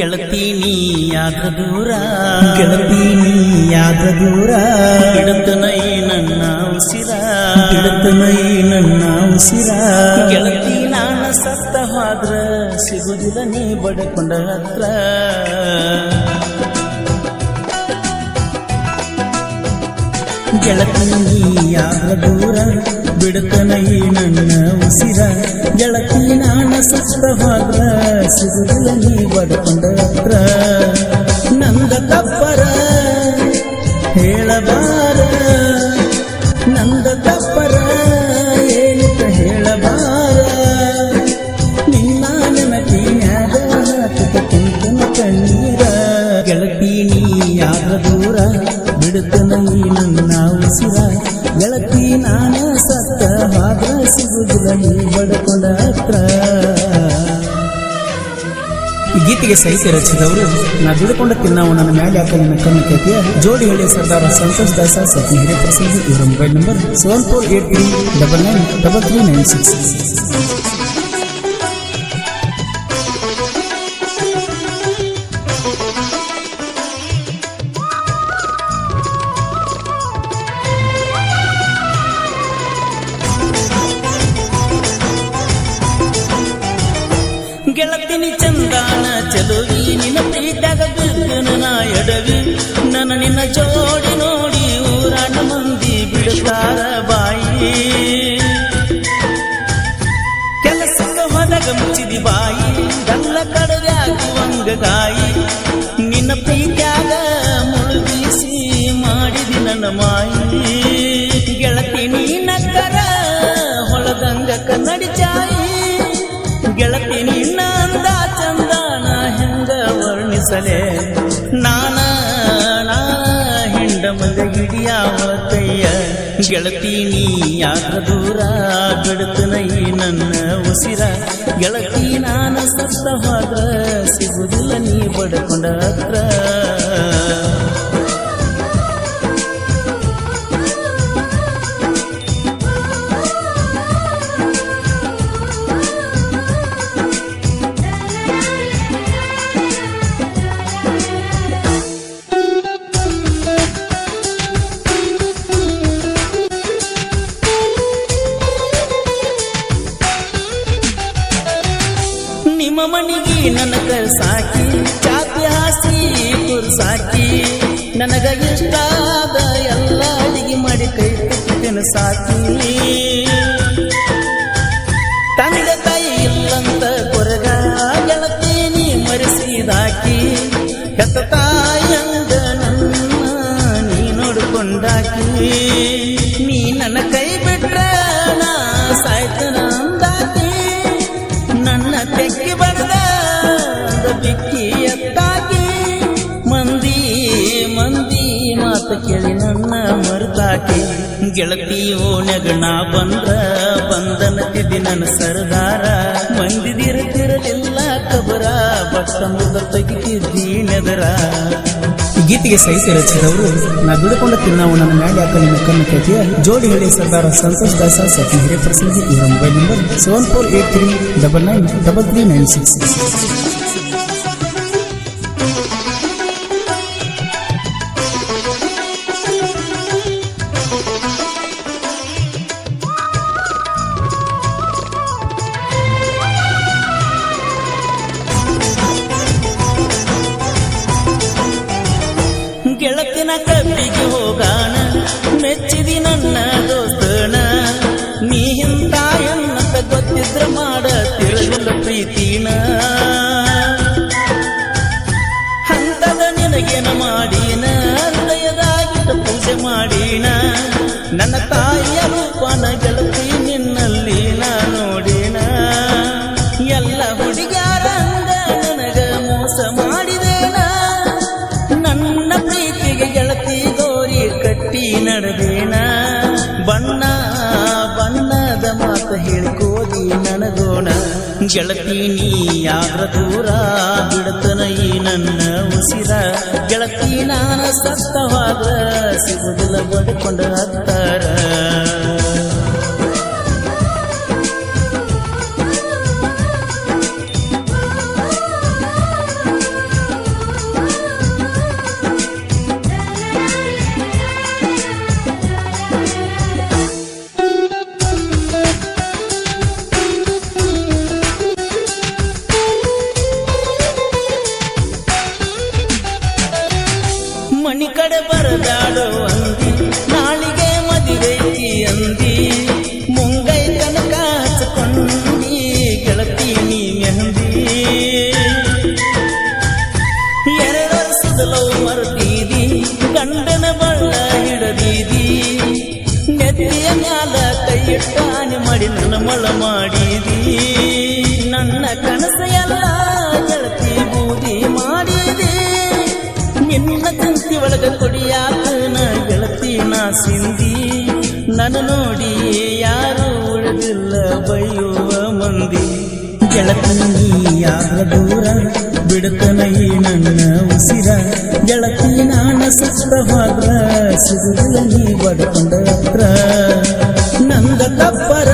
ಗೆಳತಿ ನೀಯಾದ ದೂರ. ಗೆಳತೀನಿಯಾದ ದೂರ. ಬಿಡುತ್ತನೈ ನನ್ನ ಉಸಿರ. ಬಿಡುತ್ತನೈ ನನ್ನ ಉಸಿರ. ಗೆಳತಿ ನಾನು ಸತ್ತ ಹೋದ್ರ ಸಿಗುದಿಲ್ಲ ನೀ ಬಡಕೊಂಡ ಹತ್ರ. ಗೆಳತೀನಿಯಾದ ದೂರ. ಬಿಡುತ್ತನೈ ನನ್ನ ಉಸಿರ ಗೆಳತಿ ನಾನ ಸತ್ತ ಹೋದ್ರ ಸಿಗುದಿಲ್ಲ ನೀ ಬಡ್ಕೊಂಡ ಹತ್ರ. ನಂದ ತಪ್ಪರ ಹೇಳಬಾರ ಹಾದ್ರ ಸಿಗುದಿಲ್ಲ ನೀ ಬಡ್ಕೊಂಡ ಹತ್ರ. ಈ ಗೀತೆಗೆ ಸಾಹಿತ್ಯ ರಚಿಸಿದವರು, ನಾ ದುಡ್ಕೊಂಡ ತಿನ್ನಾವು ನನ್ನ ಮ್ಯಾಲೆ ನನ್ನ ಕಣ್ಣು ಕೇತಿಯ ಜೋಡಿ ಹೇಳಿ ಸರ್ದಾರ ಸಂತೋಷ್ ದಾಸ ಸತ್ಯ ಪ್ರಸಿದ್ಧ ಇವರ mobile number seven four eight three double nine double three nine six. ನಿನ್ನ ಪ್ರೀತಾಗ ಬಿದ್ದನು ನಾ ಎಡವಿ. ನನ್ನ ನಿನ್ನ ಜೋಡಿ ನೋಡಿ ಊರಾಟ ಮಂದಿ ಬಿಡುತ್ತಾರ ಬಾಯಿ. ಕೆಲಸಕ್ಕೆ ಹೋದಾಗ ಮುಚ್ಚಿದಿ ಬಾಯಿ. ಗಲ್ಲ ಕಡದಾಗುವಂಗ ಗಾಯಿ. ನಿನ್ನ ಪ್ರೀತ್ಯಾಗ ಮುಳುಗಿಸಿ ಮಾಡಿದಿ ನನ್ನ ಮಾಯಿ. ಗೆಳತಿ ನೀನಕ್ಕರ ಹೊಳದಂಗ ಕನ್ನಡಿ ಚಾಯಿ. ಗೆಳತಿ ನಿನ್ನ ವರ್ಣಿಸಲೆ ನಾನ ಹೆಂಡ ಮಂದ ಹಿಡಿಯ ಹೊತ್ತಯ್ಯ ಗೆಳತಿ ನೀ ಯಾಕ ದೂರ ಬಿಡುತ್ತನ ಈ ನನ್ನ ಉಸಿರ. ಗೆಳತಿ ನಾನು ಸತ್ತವಾದ ಸಿಗುದಿಲ್ಲ ನೀ ಬಡ್ಕೊಂಡ ಹತ್ರ ಸಾಕಿ, ನನಗ ಇಷ್ಟಾದ ಎಲ್ಲ ಅಡಿಗೆ ಮಾಡಿ ಕೈ ತುತ್ತಿನ ಸಾಕಿ. ತಂದೆ ತಾಯಿ ಇಲ್ಲಂತ ಕೊರಗ, ಗೆಳತಿ ನೀ ಮರೆಸಿದಾಕಿ ಹೆತ್ತ ತಾಯಂದ ನನ್ನ ನೀ ನೋಡಿಕೊಂಡಾಕಿ. ನೀ ನನ್ನ ಕೈ ಬಿಟ್ರ ನಾ ಸಾಯ್ತನ ಅಂದಾಕಿ. ನನ್ನ ತೆಕ್ಕಿ ಮರುತಾಕಿ ಗೆಳತಿ ಓಣ್ಯಾಗ ನಾ ಬಂದ್ರ ಬಂದನತಿದ್ದಿ ನನ್ನ ಸರ್ದಾರ. ಮಂದಿದಿರತಿರಲಿಲ್ಲ ಕಬರ ಬಟ್ಟ ಮುಗ ತೆಗಿತಿದ್ದಿ ನೆದರ ಗೀತೆಗೆ ಸಹಿಸಿ ರಚಿಸಿದವರು ನಾ ದುಡ್ಕೊಂಡ ತಿನ್ನಾವು ನನ್ನ ಮೇಲೆ ಯಾಕೆ ನಿಮ್ಮ ಕಣ್ಣು ಜೋಡಿ ಹೇಳಿ ಸರ್ದಾರ ಸಂತೋಷ್ ದಾಸ, ಸತ್ಯ ಪ್ರಸಿದ್ಧಿ ಇವರ mobile number seven four eight three double nine double three nine six ಗೆಳತಿನ ಕಬ್ಬಿಗೆ ಹೋಗಾಣ ಮೆಚ್ಚಿದಿ ನನ್ನ ದೋಸ್ತನ. ನೀ ಹಿಂದ ಎನ್ನತ ಗೊತ್ತಿದ್ರ ಮಾಡ ತಿರುಗಲ ಪ್ರೀತಿನ. ಹಂತದ ನಿನಗೇನ ಮಾಡೀನ, ಹೃದಯದಾಗಿಟ್ಟ ಪೂಜೆ ಮಾಡೀನ. ನನ್ನ ತಾಯಿಯ ರೂಪನ ಗೆಳತಿ ನಿನ್ನಲ್ಲಿ ನಾ ನೋಡಿನ. ಎಲ್ಲ ಹುಡುಗ್ಯಾರ ನನಗೋಣ ಗೆಳತಿ ನೀ ಯಾರ ದೂರ ಬಿಡತನ ಈ ನನ್ನ ಉಸಿರ. ಗೆಳತಿ ನಾನ ಸತ್ತವಾದ ಸಿಗುದಿಲ್ಲ ಬಡ್ಕೊಂಡ ಹತ್ತಾರ. ಕಡೆ ಬರದಾಳು ಅಂದಿ, ನಾಳಿಗೆ ಮದುವೆಕಿ ಅಂದಿ. ಮುಂಗೈ ತನಕ ಹಚ್ಕೊಂಡಿ, ಗೆಳತಿ ನೀ ಮೆಹಂದಿ. ಎರಡು ವರ್ಷದ ಲವ್ ಮರ್ತೀದಿ ಗಂಡನ ಬಳ್ಳ ಹಿಡದೀದಿ. ನೆತ್ತಿಯ ಮ್ಯಾಲ ಕೈ ಇಟ್ಟಾನೆ ಮಾಡಿ ನನ್ನ ಮಳ ಮಾಡಿದಿ ನಾ ನನ್ನ ನೋಡಿ ಯಾರು ಉಳಿದಿಲ್ಲ ಬೈಯುವ ಮಂದಿ. ಗೆಳತಿ ಯಾರ ದೂರ ಬಿಡುತ್ತನ ಈ ನನ್ನ ಉಸಿರ. ಗೆಳತಿ ನಾನ ಸುಸ್ತವಾದ ಸಿಗುದಿಲ್ಲ ನೀ ಬಡ್ಕೊಂಡ ಹತ್ರ. ನಂದ ತಪ್ಪರ